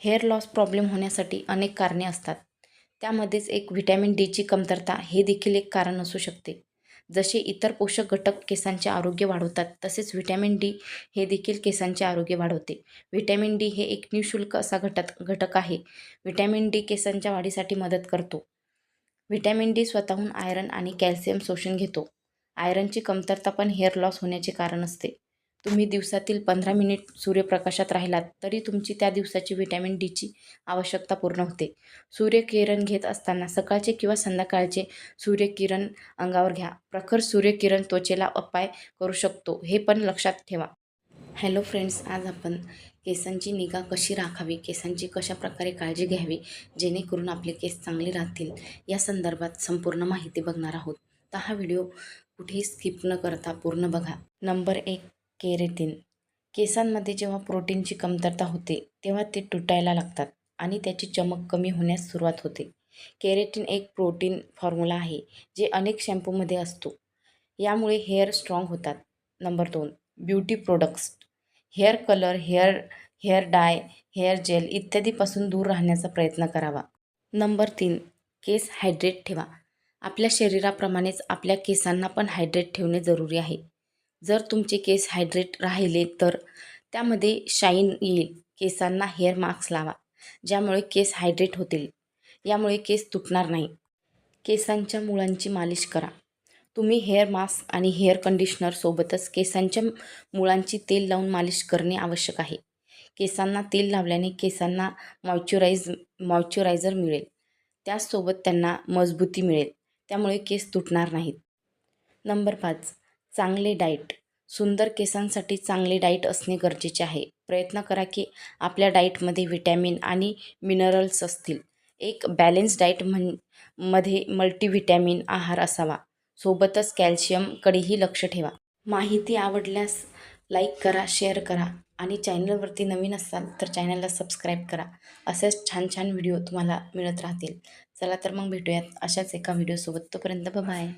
Hair loss problem होण्यासाठी अनेक कारणे असतात. त्यामध्येच एक व्हिटॅमिन डीची कमतरता हे देखील एक कारण असू शकते. जसे इतर पोषक घटक केसांचे आरोग्य वाढवतात तसेच व्हिटॅमिन डी हे देखील केसांचे आरोग्य वाढवते. व्हिटॅमिन डी हे एक निःशुल्क असा घटक घटक आहे. व्हिटॅमिन डी केसांच्या वाढीसाठी मदत करतो. व्हिटॅमिन डी स्वतःहून आयरन आणि कॅल्शियम शोषून घेतो. आयरनची कमतरता पण हेअर लॉस होण्याचे कारण असते. तुम्ही दिवसातील पंधरा मिनिट सूर्यप्रकाशात राहिलात तरी तुमची त्या दिवसाची व्हिटॅमिन डीची आवश्यकता पूर्ण होते. सूर्यकिरण घेत असताना सकाळचे किंवा संध्याकाळचे सूर्यकिरण अंगावर घ्या. प्रखर सूर्यकिरण त्वचेला अपाय करू शकतो हे पण लक्षात ठेवा. हॅलो फ्रेंड्स आज आपण केसांची निगा कशी राखावी केसांची कशा प्रकारे काळजी घ्यावी जेणेकरून आपले केस चांगले राहतील या संदर्भात संपूर्ण माहिती बघणार आहोत. तर हा व्हिडिओ कुठेही स्किप न करता पूर्ण बघा. नंबर एक केरेटिन. केसांमध्ये जेव्हा प्रोटीनची कमतरता होते तेव्हा ते तुटायला लागतात आणि त्याची चमक कमी होण्यास सुरुवात होते. केरेटिन एक प्रोटीन फॉर्म्युला आहे जे अनेक शॅम्पूमध्ये असतो. यामुळे हेअर स्ट्रॉंग होतात. नंबर दोन beauty products. Hair colour hair hair dye hair gel इत्यादीपासून दूर राहण्याचा प्रयत्न करावा. नंबर तीन केस हायड्रेट ठेवा. आपल्या शरीराप्रमाणेच आपल्या केसांना पण हायड्रेट ठेवणे जरुरी आहे. जर तुमचे केस हायड्रेट राहिले तर त्यामध्ये शाईन येईल. केसांना हेअर मास्क लावा ज्यामुळे केस हायड्रेट होतील. यामुळे केस तुटणार नाही. केसांच्या मुळांची मालिश करा. तुम्ही हेअर मास्क आणि हेअर कंडिशनर सोबतच केसांच्या मुळांची तेल लावून मालिश करणे आवश्यक आहे. केसांना तेल लावल्याने केसांना मॉइच्युराइज मॉइच्युरायझर मिळेल. त्याचसोबत त्यांना मजबूती मिळेल. त्यामुळे केस तुटणार नाहीत. नंबर पाच. चांगले डाईट सुंदर केसांसाठी चांगले डाईट असणे गरजेचे आहे. प्रयत्न करा की आपल्या डाईटमध्ये व्हिटॅमिन आणि मिनरल्स असतील. एक बॅलेन्स डाईट म्हणमध्ये मल्टीव्हिटॅमिन आहार असावा. सोबतच कॅल्शियमकडेही लक्ष ठेवा. माहिती आवडल्यास लाईक करा शेअर करा आणि चॅनलवरती नवीन असाल तर चॅनलला सबस्क्राईब करा. असेच छान छान व्हिडिओ तुम्हाला मिळत राहतील. चला तर मग भेटूयात अशाच एका व्हिडिओसोबत. तोपर्यंत बाय